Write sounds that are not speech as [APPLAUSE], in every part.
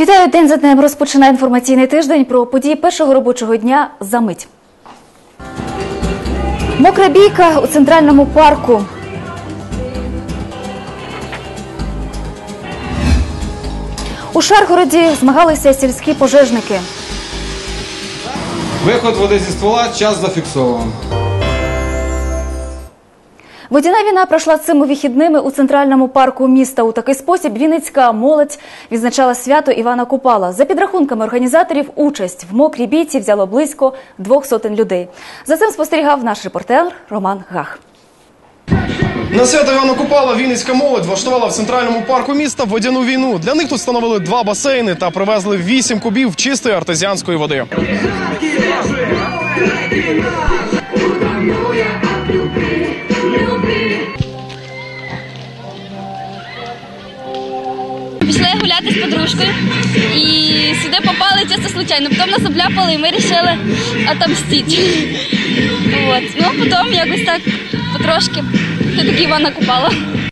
Вітаю день за днем. Розпочинає інформаційний тиждень про події першого робочого дня за мить. Мокра бійка у центральному парку. У Шаргороді змагалися сільські пожежники. Виход води зі ствола, час зафіксовано. Водяна війна пройшла цими вихідними у центральному парку міста. У такий спосіб Вінницька молодь відзначала свято Івана Купала. За підрахунками організаторів, участь в мокрій бійці взяло близько двох сотень людей. За цим спостерігав наш репортер Роман Гах. На свято Івана Купала Вінницька молодь влаштувала в центральному парку міста водяну війну. Для них тут встановили два басейни та привезли вісім кубів чистої артезіанської води. Гуляти з подружкою і сюди попали чисто случайно. Потім нас обляпали і ми вирішили отомстити. От. Ну а потім якось так потрошки. Це таки Івана Купала.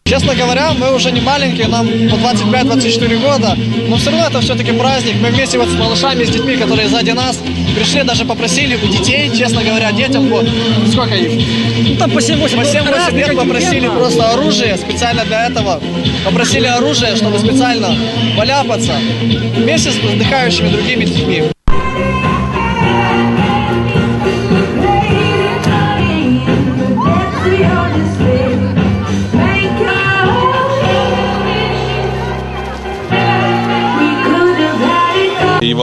Честно говоря, мы уже не маленькие, нам по 25-24 года, но все равно это все-таки праздник. Мы вместе вот с малышами, с детьми, которые сзади нас, пришли, даже попросили у детей, честно говоря, детям, вот, сколько их? Ну, там по 7-8 по 7-8 лет попросили просто оружие специально для этого. Попросили оружие, чтобы специально поляпаться вместе с отдыхающими другими детьми.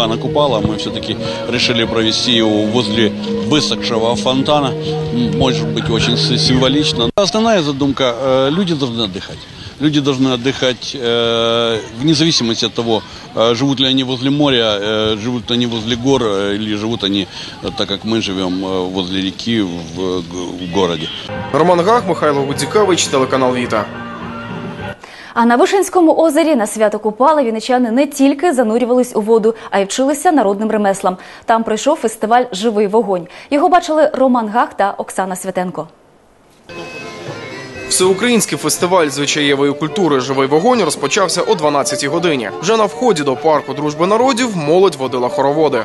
Ивана Купала мы все-таки решили провести его возле высохшего фонтана. М, Может быть, очень с- символично. Основная задумка э, – люди должны отдыхать. Люди должны отдыхать э, вне зависимости от того, э, живут ли они возле моря, э, живут они возле гор э, или живут они, э, так как мы живем э, возле реки в, э, г- в городе. Роман Гах, Михайло Гудзікевич, телеканал Віта. А на Вишенському озері на свято Купала вінничани не тільки занурювались у воду, а й вчилися народним ремеслам. Там пройшов фестиваль Живий вогонь. Його бачили Роман Гах та Оксана Святенко. Всеукраїнський фестиваль звичаєвої культури Живий вогонь розпочався о 12-й годині. Вже на вході до парку дружби народів молодь водила хороводи.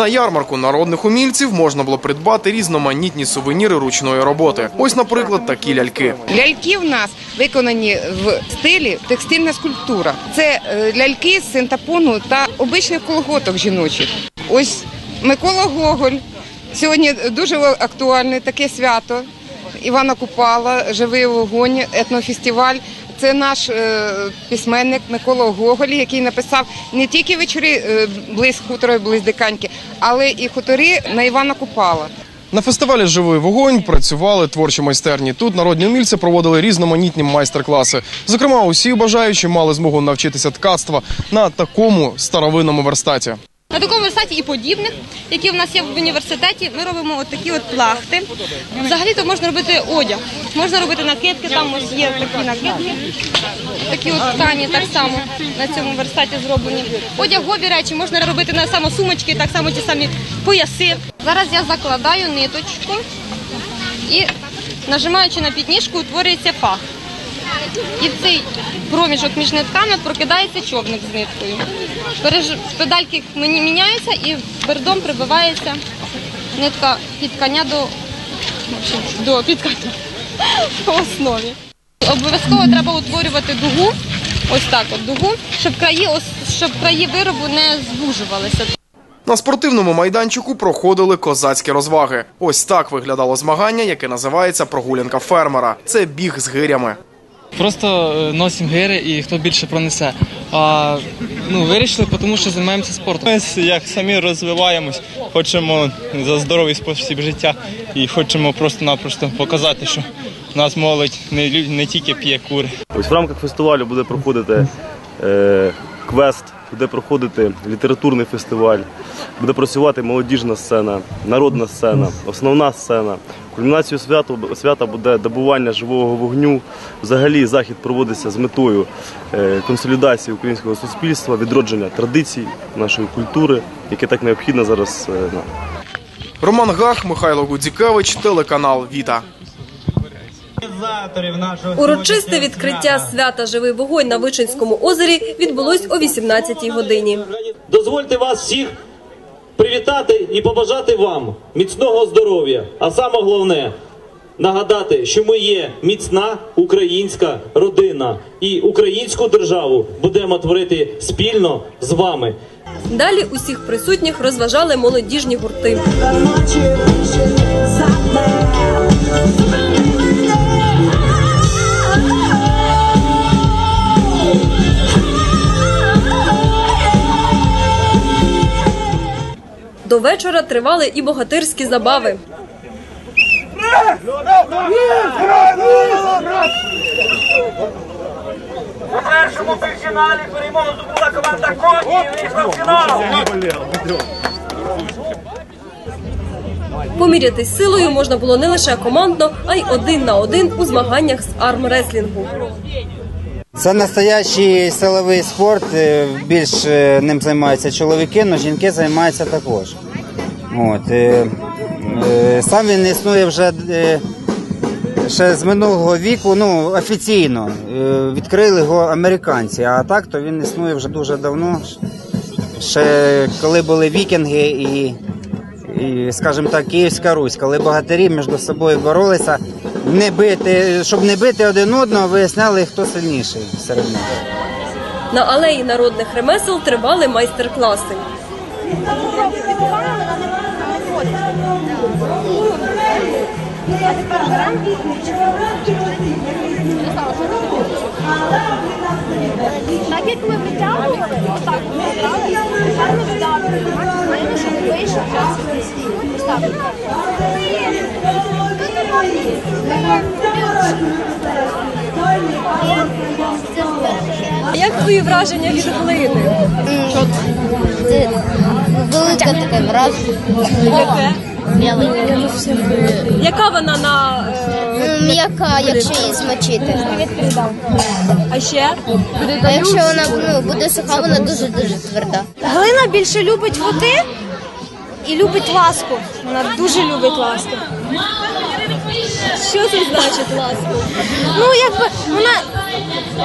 На ярмарку народних умільців можна було придбати різноманітні сувеніри ручної роботи. Ось, наприклад, такі ляльки. Ляльки в нас виконані в стилі текстильна скульптура. Це е, ляльки з синтапону та обичних колготок жіночих. Ось Микола Гоголь. Сьогодні дуже актуальне таке свято. Івана Купала, Живий вогонь, етнофестиваль. Це наш е, письменник Микола Гоголь, який написав не тільки вечори е, близь хутора близь диканьки, але і хутори на Івана Купала. На фестивалі Живий вогонь працювали творчі майстерні. Тут народні умільці проводили різноманітні майстер-класи. Зокрема, усі бажаючі мали змогу навчитися ткацтва на такому старовинному верстаті. На такому верстаті і подібних, які в нас є в університеті, ми робимо от такі от плахти. Взагалі-то можна робити одяг, можна робити накидки, там ось є такі накидки, такі от ткані так само на цьому верстаті зроблені. Одягові речі можна робити на само сумочки, так само ті самі пояси. Зараз я закладаю ниточку і нажимаючи на підніжку, утворюється фах. І цей проміжок між нитками прокидається човник з ниткою. Педальки міняються і бердом прибивається нитка підкання до, в общем, до підкання по основі. Обов'язково треба утворювати дугу, ось так от дугу, щоб краї, щоб краї виробу не звужувалися. На спортивному майданчику проходили козацькі розваги. Ось так виглядало змагання, яке називається прогулянка фермера. Це біг з гирями. Просто е, носимо гири і хто більше пронесе. А ну вирішили, тому що займаємося спортом. Ми як самі розвиваємось, хочемо за здоровий спосіб життя і хочемо просто-напросто показати, що нас молодь не, не тільки п'є кури. Ось в рамках фестивалю буде проходити е, квест, буде проходити літературний фестиваль, буде працювати молодіжна сцена, народна сцена, основна сцена. Кульмінацією свято, свята буде добування живого вогню. Взагалі захід проводиться з метою е, консолідації українського суспільства, відродження традицій нашої культури, яке так необхідно зараз е, нам. Роман Гах, Михайло Гудзікевич, телеканал Віта. Урочисте відкриття свята Живий вогонь на Вичинському озері відбулось о 18-й годині. Дозвольте вас всіх привітати і побажати вам міцного здоров'я. А саме головне нагадати, що ми є міцна українська родина і українську державу будемо творити спільно з вами. Далі усіх присутніх розважали молодіжні гурти. До вечора тривали і богатирські забави. У першому півфіналі перемогу здобула команда Коні і вийшла в фінал. Помірятись силою можна було не лише командно, а й один на один у змаганнях з армреслінгу. Це настоящий силовий спорт. е, Більш е, ним займаються чоловіки, але жінки займаються також. От, е, сам він існує вже ще з минулого віку, ну офіційно. Відкрили його американці, а так то він існує вже дуже давно. Ще коли були вікінги і, і скажімо так, Київська Русь, коли богатирі між собою боролися, не бити, щоб не бити один одного, виясняли, хто сильніший серед них. На алеї народних ремесел тривали майстер-класи. Так як ми витягували, отак ми брали, гарно вдавили. Знаєте, що вийшов, ось так. Як твої враження від глини? Це велике таке враження. Яка вона на Ну, М'яка, якщо її змочити. а ще? А якщо вона ну, буде суха, вона дуже-дуже тверда. Глина більше любить води і любить ласку. Вона дуже любить ласку. Що це значить ласка? Ну, якби вона.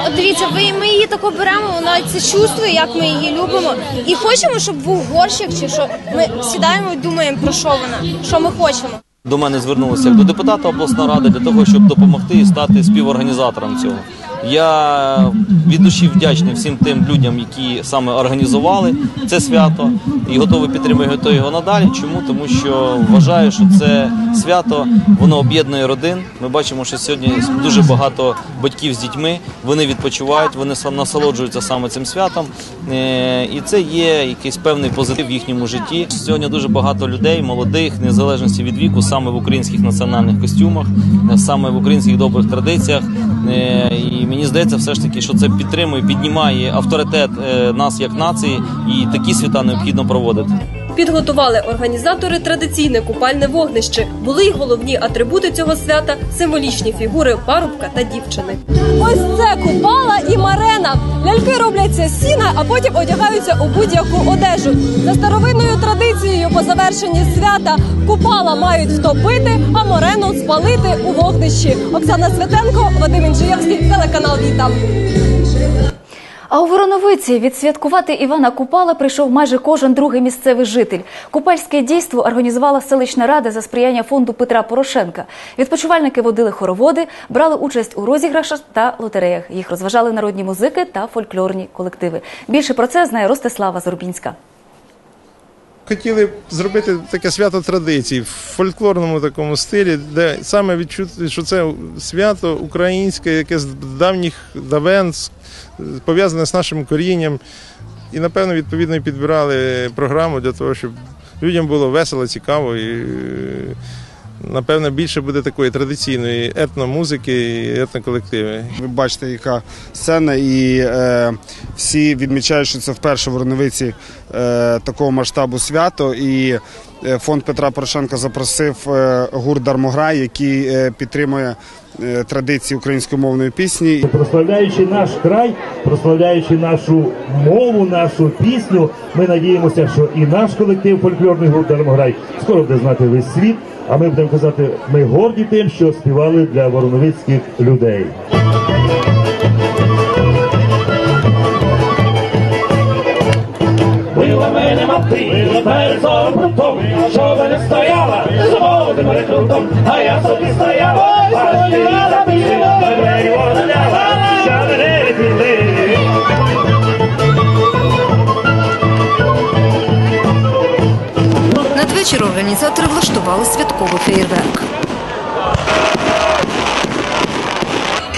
От дивіться, ви- ми її тако беремо, вона це чувствує, як ми її любимо. І хочемо, щоб був горщик, чи що ми сідаємо і думаємо про що вона, що ми хочемо. До мене звернулися як до депутата обласної ради для того, щоб допомогти і стати співорганізатором цього. Я від душі вдячний всім тим людям, які саме організували це свято, і готовий підтримувати його надалі. Чому? Тому що вважаю, що це свято воно об'єднує родин. Ми бачимо, що сьогодні дуже багато батьків з дітьми. Вони відпочивають, вони насолоджуються саме цим святом, Е, і це є якийсь певний позитив в їхньому житті. Сьогодні дуже багато людей, молодих, незалежності від віку, саме в українських національних костюмах, е, саме в українських добрих традиціях. Мені здається, все ж таки, що це підтримує, піднімає авторитет е, нас як нації, і такі свята необхідно проводити. Підготували організатори традиційне купальне вогнище. Були й головні атрибути цього свята символічні фігури парубка та дівчини. Ось це купала і марена. Ляльки робляться з сіна, а потім одягаються у будь-яку одежу. За старовинною традицією, по завершенні свята купала мають втопити, а морену спалити у вогнищі. Оксана Святенко, Вадим Інжиєвський, телеканал Віта. А у Вороновиці відсвяткувати Івана Купала прийшов майже кожен другий місцевий житель. Купальське дійство організувала селищна рада за сприяння фонду Петра Порошенка. Відпочивальники водили хороводи, брали участь у розіграшах та лотереях. Їх розважали народні музики та фольклорні колективи. Більше про це знає Ростислава Зорбінська. Хотіли зробити таке свято традицій в фольклорному такому стилі, де саме відчути, що це свято українське, яке з давніх давен пов'язане з нашим корінням. І, напевно, відповідно підбирали програму для того, щоб людям було весело, цікаво і. Напевно, більше буде такої традиційної етномузики і етноколективи. Ви бачите, яка сцена, і е, всі відмічають, що це вперше в Вороновиці е, такого масштабу свято. І е, фонд Петра Порошенка запросив е, гурт Дармограй, який е, підтримує е, традиції українськомовної пісні. Прославляючи наш край, прославляючи нашу мову, нашу пісню, ми надіємося, що і наш колектив фольклорний гурт Дармограй скоро буде знати весь світ. А ми будемо казати, ми горді тим, що співали для вороновицьких людей. Била мене мати, перед прутом, що мене стояла, замовним рекрутом, а я собі стояла, аж ти забила, двері одняла, що мене відвели. Надвечір організатори влаштували святковий феєрверк.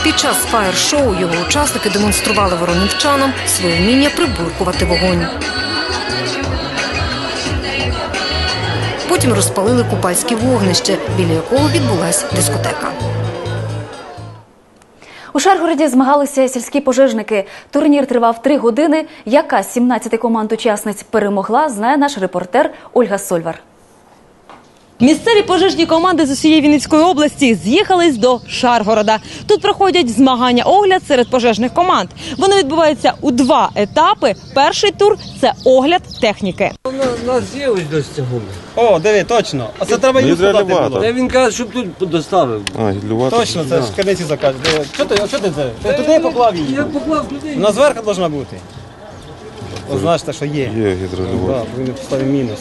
Під час фаєр-шоу його учасники демонстрували воронівчанам своє вміння прибуркувати вогонь. Потім розпалили купальське вогнище, біля якого відбулась дискотека. У Шаргороді змагалися сільські пожежники. Турнір тривав три години. Яка з 17 команд учасниць перемогла, знає наш репортер Ольга Сольвар. Місцеві пожежні команди з усієї Вінницької області з'їхались до Шаргорода. Тут проходять змагання огляд серед пожежних команд. Вони відбуваються у два етапи. Перший тур це огляд техніки. У нас є ось до цього. О, диви, точно. А це треба їм сказати було. Та він каже, щоб тут доставив. А, гідлювати. Точно, це ж криниці закаже. Що ти, що ти це? Ти туди поклав її? Я поклав туди. Вона зверху повинна бути. Ось що є. Є гідролювати. Так, він поставив мінус.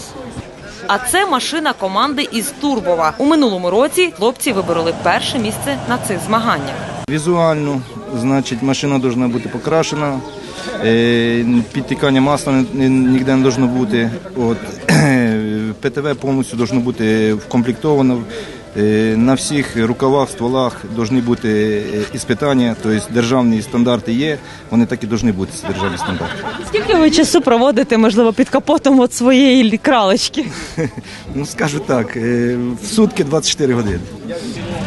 А це машина команди із Турбова. У минулому році хлопці вибороли перше місце на цих змаганнях. Візуально, значить, машина має бути покрашена, е, підтікання масла ні- ні- ніде не має бути. От, [CLEARS THROAT] ПТВ повністю має бути вкомплектовано. Е, На всіх рукавах, стволах повинні бути е, іспитання, тобто державні стандарти є, вони так і повинні бути, державні стандарти. Скільки ви часу проводите, можливо, під капотом от своєї кралечки? [LAUGHS] Ну, скажу так, е, в сутки 24 години.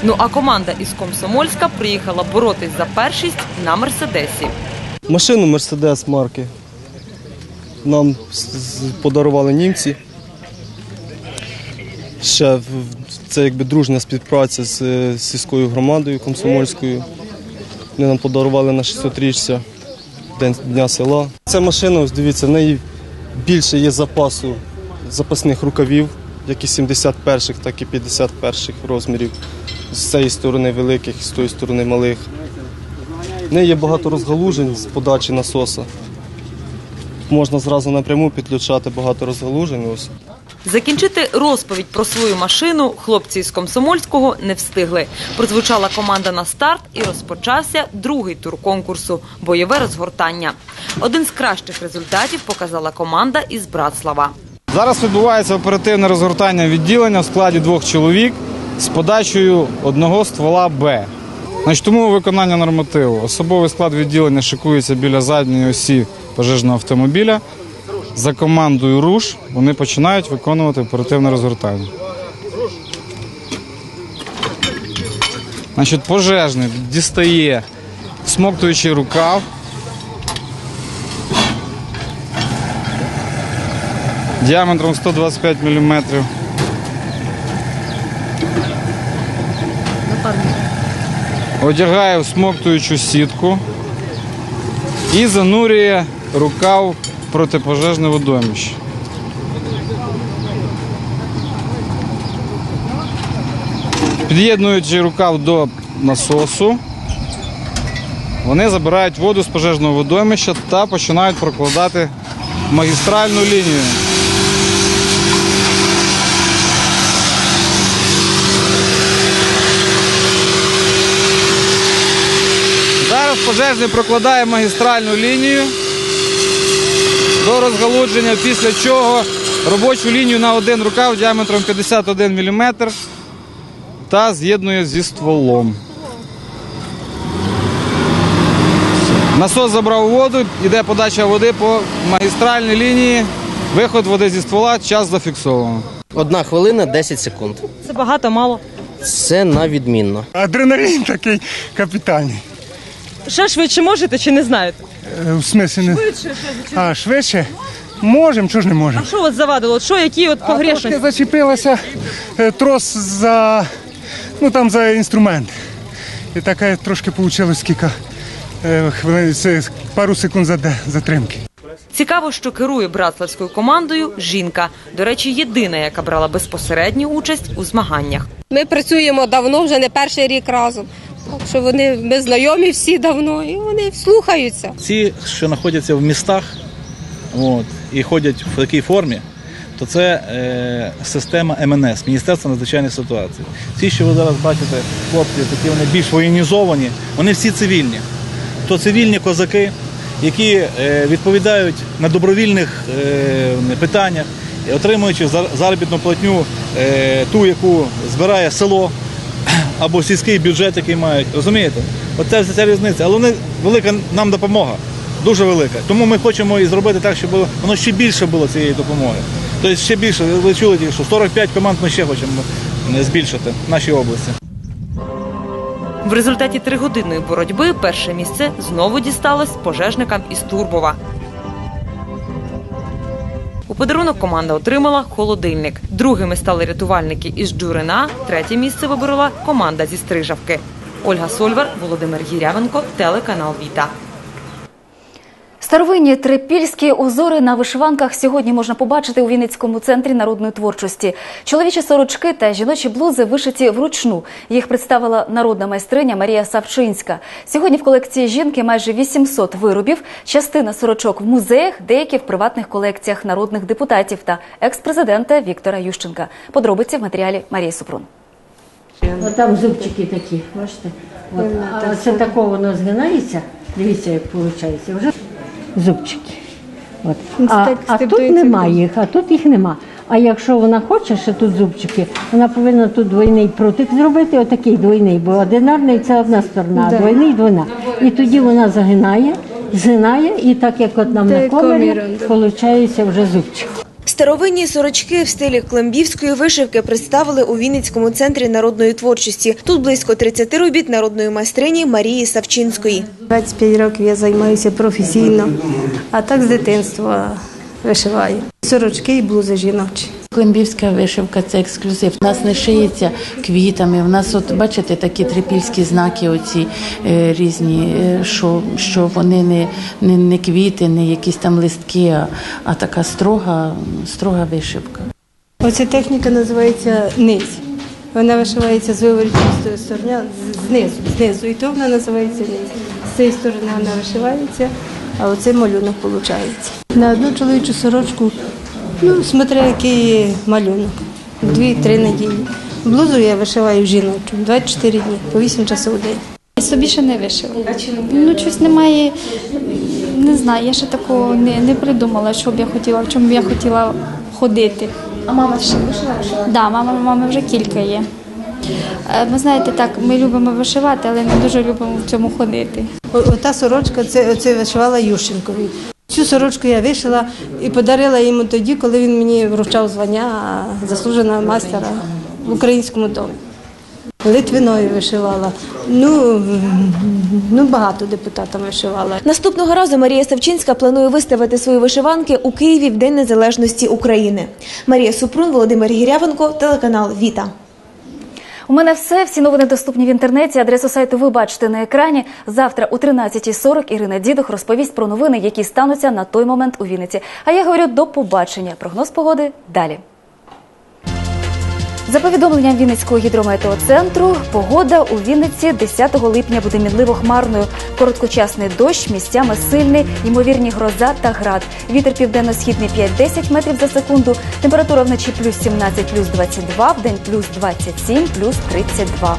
Ну а команда із Комсомольська приїхала боротись за першість на Мерседесі. Машину Мерседес марки. Нам подарували німці. Ще це якби дружня співпраця з е, сільською громадою комсомольською. Вони нам подарували на 600-річчя День Дня села. Ця машина, ось дивіться, в неї більше є запасу запасних рукавів, як і 71-х, так і 51-х розмірів. З цієї сторони великих, з тої сторони малих. В неї є багато розгалужень з подачі насоса. Можна зразу напряму підключати багато розгалужень. Ось. Закінчити розповідь про свою машину хлопці із Комсомольського не встигли. Прозвучала команда на старт і розпочався другий тур конкурсу бойове розгортання. Один з кращих результатів показала команда із Братслава. Зараз відбувається оперативне розгортання відділення в складі двох чоловік з подачею одного ствола Б. Значить, тому виконання нормативу. Особовий склад відділення шикується біля задньої осі пожежного автомобіля. За командою руш вони починають виконувати оперативне розгортання. Значить, пожежний дістає смоктуючий рукав. діаметром 125 мм. Одягає всмоктуючу сітку і занурює рукав протипожежне водоймище. Під'єднуючи рукав до насосу, вони забирають воду з пожежного водоймища та починають прокладати магістральну лінію. Зараз пожежний прокладає магістральну лінію до розгалудження, після чого робочу лінію на один рукав діаметром 51 мм та з'єднує зі стволом. Насос забрав воду, йде подача води по магістральній лінії, виход води зі ствола, час зафіксовано. Одна хвилина 10 секунд. Це багато, мало. Це на відмінно. Адреналін такий капітальний. Ще швидше можете чи не знаєте? Е, В смислі не. Швидше, ще А, швидше? Можемо, чого ж не можемо? А що от завадило? От Що, які от А трошки зачепилася е, трос за, ну, там за інструмент. І таке трошки вийшло кілька е, хвилин, це пару секунд зад- затримки. Цікаво, що керує братславською командою жінка. До речі, єдина, яка брала безпосередню участь у змаганнях. Ми працюємо давно, вже не перший рік разом. Так що вони ми знайомі всі давно, і вони слухаються. Ці, що знаходяться в містах от, і ходять в такій формі, то це е, система МНС, Міністерство надзвичайних ситуацій. Ці, що ви зараз бачите, хлопці, такі вони більш воєнізовані, вони всі цивільні. То цивільні козаки, які е, відповідають на добровільних е, питаннях, отримуючи зар- заробітну платню, е, ту, яку збирає село [CLEARS THROAT] або сільський бюджет, який мають. Розумієте? Оце вся ця різниця. Але вони велика нам допомога, дуже велика. Тому ми хочемо і зробити так, щоб воно ще більше було цієї допомоги. Тобто ще більше, ви чули, тільки, що 45 команд ми ще хочемо е, збільшити в нашій області. В результаті тригодинної боротьби перше місце знову дісталось пожежникам із Турбова. У подарунок команда отримала холодильник. Другими стали рятувальники із Джурина. Третє місце виборола команда зі Стрижавки. Ольга Сольвар, Володимир Гірявенко, телеканал Віта. Старовинні трипільські узори на вишиванках сьогодні можна побачити у Вінницькому центрі народної творчості. Чоловічі сорочки та жіночі блузи вишиті вручну. Їх представила народна майстриня Марія Савчинська. Сьогодні в колекції жінки майже 800 виробів. Частина сорочок в музеях, деякі в приватних колекціях народних депутатів та екс-президента Віктора Ющенка. Подробиці в матеріалі Марії Супрун. От там зубчики такі, бачите? От. А це тако воно згинається. Дивіться, як виходить. Вже зубчики. От. А, а тут немає їх, а тут їх нема. А якщо вона хоче, що тут зубчики, вона повинна тут двойний прутик зробити, отакий двойний, бо одинарний це одна сторона, а двойний двойна. І тоді вона загинає, згинає, і так як от нам на комері, виходить вже зубчик. Старовинні сорочки в стилі клембівської вишивки представили у Вінницькому центрі народної творчості. Тут близько 30 робіт народної майстрині Марії Савчинської. 25 років я займаюся професійно, а так з дитинства вишиваю. Сорочки і блузи жіночі. Климбівська вишивка це ексклюзив. У нас не шиється квітами. У нас, от бачите, такі трипільські знаки, оці е, різні, е, що, що вони не, не, не квіти, не якісь там листки, а, а така строга, строга вишивка. Оця техніка називається низ. Вона вишивається з виворітністої сторони, знизу, знизу. І то вона називається низ. З цієї сторони вона вишивається, а оцей малюнок виходить. На одну чоловічу сорочку, ну, смотря який малюнок. Дві-три неділі. Блузу я вишиваю жіночу 24 дні, по 8 часов у день. Собі ще не вишила. Ну, щось немає, не знаю, я ще такого не, не придумала, що б я хотіла, в чому б я хотіла ходити. А мама ще вишила? Так, да, мама, мами вже кілька є. Е, Ви знаєте, так, ми любимо вишивати, але не дуже любимо в цьому ходити. Ота сорочка це, це вишивала Ющенкові. Цю сорочку я вишила і подарила йому тоді, коли він мені вручав звання заслуженого майстера в українському домі. Литвиною вишивала. Ну, ну багато депутатам вишивала. Наступного разу Марія Савчинська планує виставити свої вишиванки у Києві в День Незалежності України. Марія Супрун, Володимир Гірявенко, телеканал Віта. У мене все. Всі новини доступні в інтернеті. Адресу сайту ви бачите на екрані. Завтра о 13.40 Ірина Дідух розповість про новини, які стануться на той момент у Вінниці. А я говорю до побачення. Прогноз погоди далі. За повідомленням Вінницького гідрометеоцентру, погода у Вінниці 10 липня буде мінливо хмарною. Короткочасний дощ, місцями сильний, ймовірні гроза та град. Вітер південно-східний 5-10 метрів за секунду. Температура вночі плюс 17, плюс 22, в день плюс 27, плюс 32.